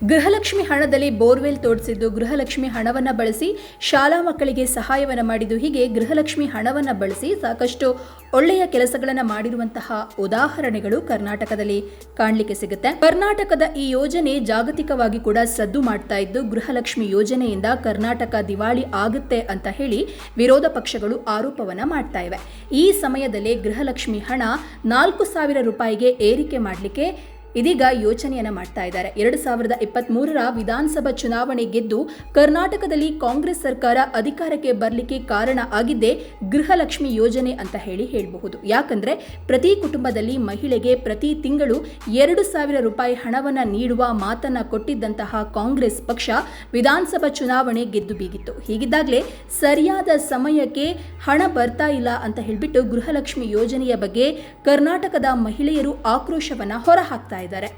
ಗೃಹಲಕ್ಷ್ಮಿ ಹಣದಲ್ಲಿ ಬೋರ್ವೆಲ್ ತೋಡಿಸಿದ್ದು ಗೃಹಲಕ್ಷ್ಮಿ ಹಣವನ್ನ ಬಳಸಿ ಶಾಲಾ ಮಕ್ಕಳಿಗೆ ಸಹಾಯವನ್ನು ಮಾಡಿದ್ದು ಹೀಗೆ ಗೃಹಲಕ್ಷ್ಮಿ ಹಣವನ್ನ ಬಳಸಿ ಸಾಕಷ್ಟು ಒಳ್ಳೆಯ ಕೆಲಸಗಳನ್ನು ಮಾಡಿರುವಂತಹ ಉದಾಹರಣೆಗಳು ಕರ್ನಾಟಕದಲ್ಲಿ ಕಾಣಲಿಕ್ಕೆ ಸಿಗುತ್ತೆ. ಕರ್ನಾಟಕದ ಈ ಯೋಜನೆ ಜಾಗತಿಕವಾಗಿ ಕೂಡ ಸದ್ದು ಮಾಡ್ತಾ ಇದ್ದು ಗೃಹಲಕ್ಷ್ಮಿ ಯೋಜನೆಯಿಂದ ಕರ್ನಾಟಕ ದಿವಾಳಿ ಆಗುತ್ತೆ ಅಂತ ಹೇಳಿ ವಿರೋಧ ಪಕ್ಷಗಳು ಆರೋಪವನ್ನ ಮಾಡ್ತಾ ಇವೆ. ಈ ಸಮಯದಲ್ಲಿ ಗೃಹಲಕ್ಷ್ಮಿ ಹಣ ನಾಲ್ಕು ಸಾವಿರ ರೂಪಾಯಿಗೆ ಏರಿಕೆ ಮಾಡಲಿಕ್ಕೆ ಇದೀಗ ಯೋಚನೆಯನ್ನ ಮಾಡ್ತಾ ಇದ್ದಾರೆ. ಎರಡು ಸಾವಿರದ ಇಪ್ಪತ್ಮೂರರ ವಿಧಾನಸಭಾ ಚುನಾವಣೆ ಗೆದ್ದು ಕರ್ನಾಟಕದಲ್ಲಿ ಕಾಂಗ್ರೆಸ್ ಸರ್ಕಾರ ಅಧಿಕಾರಕ್ಕೆ ಬರಲಿಕ್ಕೆ ಕಾರಣ ಆಗಿದ್ದೇ ಗೃಹಲಕ್ಷ್ಮಿ ಯೋಜನೆ ಅಂತ ಹೇಳಿ ಹೇಳಬಹುದು. ಯಾಕಂದ್ರೆ ಪ್ರತಿ ಕುಟುಂಬದಲ್ಲಿ ಮಹಿಳೆಗೆ ಪ್ರತಿ ತಿಂಗಳು ಎರಡು ಸಾವಿರ ರೂಪಾಯಿ ಹಣವನ್ನ ನೀಡುವ ಮಾತನ್ನ ಕೊಟ್ಟಿದ್ದಂತಹ ಕಾಂಗ್ರೆಸ್ ಪಕ್ಷ ವಿಧಾನಸಭಾ ಚುನಾವಣೆ ಗೆದ್ದು ಬೀಗಿತ್ತು. ಹೀಗಿದ್ದಾಗಲೇ ಸರಿಯಾದ ಸಮಯಕ್ಕೆ ಹಣ ಬರ್ತಾ ಇಲ್ಲ ಅಂತ ಹೇಳಿಬಿಟ್ಟು ಗೃಹಲಕ್ಷ್ಮಿ ಯೋಜನೆಯ ಬಗ್ಗೆ ಕರ್ನಾಟಕದ ಮಹಿಳೆಯರು ಆಕ್ರೋಶವನ್ನ ಹೊರಹಾಕ್ತಾ ಇದ್ದಾರೆ.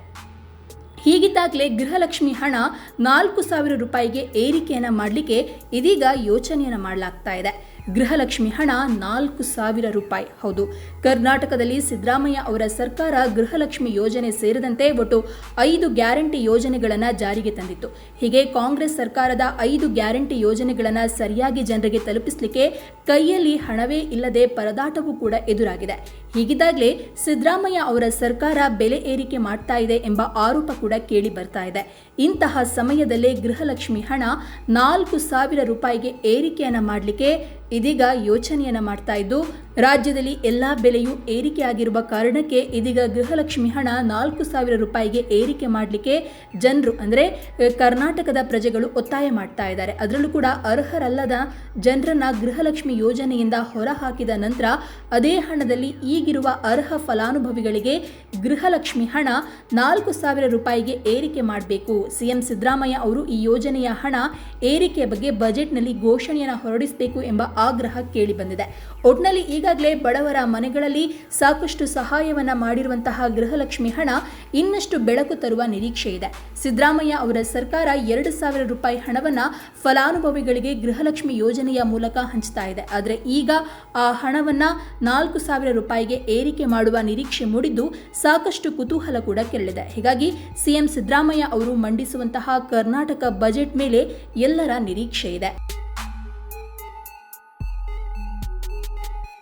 ಹೀಗಿದ್ದಾಗಲೇ ಗೃಹಲಕ್ಷ್ಮಿ ಹಣ ನಾಲ್ಕು ಸಾವಿರ ರೂಪಾಯಿಗೆ ಏರಿಕೆಯನ್ನು ಮಾಡಲಿಕ್ಕೆ ಇದೀಗ ಯೋಚನೆಯನ್ನು ಮಾಡಲಾಗ್ತಾ ಇದೆ. ಗೃಹಲಕ್ಷ್ಮಿ ಹಣ ನಾಲ್ಕು ಸಾವಿರ ರೂಪಾಯಿ. ಹೌದು, ಕರ್ನಾಟಕದಲ್ಲಿ ಸಿದ್ದರಾಮಯ್ಯ ಅವರ ಸರ್ಕಾರ ಗೃಹಲಕ್ಷ್ಮಿ ಯೋಜನೆ ಸೇರಿದಂತೆ ಒಟ್ಟು ಐದು ಗ್ಯಾರಂಟಿ ಯೋಜನೆಗಳನ್ನು ಜಾರಿಗೆ ತಂದಿತ್ತು. ಹೀಗೆ ಕಾಂಗ್ರೆಸ್ ಸರ್ಕಾರದ ಐದು ಗ್ಯಾರಂಟಿ ಯೋಜನೆಗಳನ್ನು ಸರಿಯಾಗಿ ಜನರಿಗೆ ತಲುಪಿಸಲಿಕ್ಕೆ ಕೈಯಲ್ಲಿ ಹಣವೇ ಇಲ್ಲದೆ ಪರದಾಟವೂ ಕೂಡ ಎದುರಾಗಿದೆ. ಹೀಗಿದ್ದಾಗಲೇ ಸಿದ್ದರಾಮಯ್ಯ ಅವರ ಸರ್ಕಾರ ಬೆಲೆ ಏರಿಕೆ ಮಾಡ್ತಾ ಇದೆ ಎಂಬ ಆರೋಪ ಕೂಡ ಕೇಳಿ ಬರ್ತಾ ಇದೆ. ಇಂತಹ ಸಮಯದಲ್ಲೇ ಗೃಹಲಕ್ಷ್ಮಿ ಹಣ ನಾಲ್ಕು ಸಾವಿರ ರೂಪಾಯಿಗೆ ಏರಿಕೆಯನ್ನು ಮಾಡಲಿಕ್ಕೆ ಇದೀಗ ಯೋಚನೆಯನ್ನು ಮಾಡ್ತಾ ಇದ್ದು ರಾಜ್ಯದಲ್ಲಿ ಎಲ್ಲಾ ಬೆಲೆಯೂ ಏರಿಕೆಯಾಗಿರುವ ಕಾರಣಕ್ಕೆ ಇದೀಗ ಗೃಹಲಕ್ಷ್ಮಿ ಹಣ ನಾಲ್ಕು ಸಾವಿರ ರೂಪಾಯಿಗೆ ಏರಿಕೆ ಮಾಡಲಿಕ್ಕೆ ಜನರು ಅಂದರೆ ಕರ್ನಾಟಕದ ಪ್ರಜೆಗಳು ಒತ್ತಾಯ ಮಾಡ್ತಾ ಇದ್ದಾರೆ. ಅದರಲ್ಲೂ ಕೂಡ ಅರ್ಹರಲ್ಲದ ಜನರನ್ನ ಗೃಹಲಕ್ಷ್ಮಿ ಯೋಜನೆಯಿಂದ ಹೊರಹಾಕಿದ ನಂತರ ಅದೇ ಹಣದಲ್ಲಿ ಈಗಿರುವ ಅರ್ಹ ಫಲಾನುಭವಿಗಳಿಗೆ ಗೃಹಲಕ್ಷ್ಮಿ ಹಣ ನಾಲ್ಕು ಸಾವಿರ ರೂಪಾಯಿಗೆ ಏರಿಕೆ ಮಾಡಬೇಕು. ಸಿಎಂ ಸಿದ್ದರಾಮಯ್ಯ ಅವರು ಈ ಯೋಜನೆಯ ಹಣ ಏರಿಕೆ ಬಗ್ಗೆ ಬಜೆಟ್ನಲ್ಲಿ ಘೋಷಣೆಯನ್ನು ಹೊರಡಿಸಬೇಕು ಎಂಬ ಆಗ್ರಹ ಕೇಳಿಬಂದಿದೆ ಬಂದಿದೆ. ಒಟ್ನಲ್ಲಿ ಈಗಾಗಲೇ ಬಡವರ ಮನೆಗಳಲ್ಲಿ ಸಾಕಷ್ಟು ಸಹಾಯವನ್ನ ಮಾಡಿರುವಂತಹ ಗೃಹಲಕ್ಷ್ಮಿ ಹಣ ಇನ್ನಷ್ಟು ಬೆಳಕು ತರುವ ನಿರೀಕ್ಷೆ ಇದೆ. ಸಿದ್ದರಾಮಯ್ಯ ಅವರ ಸರ್ಕಾರ ಎರಡು ಸಾವಿರ ರೂಪಾಯಿ ಹಣವನ್ನ ಫಲಾನುಭವಿಗಳಿಗೆ ಗೃಹಲಕ್ಷ್ಮಿ ಯೋಜನೆಯ ಮೂಲಕ ಹಂಚ್ತಾ ಇದೆ. ಆದರೆ ಈಗ ಆ ಹಣವನ್ನ ನಾಲ್ಕು ಸಾವಿರ ರೂಪಾಯಿಗೆ ಏರಿಕೆ ಮಾಡುವ ನಿರೀಕ್ಷೆ ಮೂಡಿದ್ದು ಸಾಕಷ್ಟು ಕುತೂಹಲ ಕೂಡ ಕೆರಳಿದೆ. ಹೀಗಾಗಿ ಸಿಎಂ ಸಿದ್ದರಾಮಯ್ಯ ಅವರು ಮಂಡಿಸುವಂತಹ ಕರ್ನಾಟಕ ಬಜೆಟ್ ಮೇಲೆ ಎಲ್ಲರ ನಿರೀಕ್ಷೆ ಇದೆ.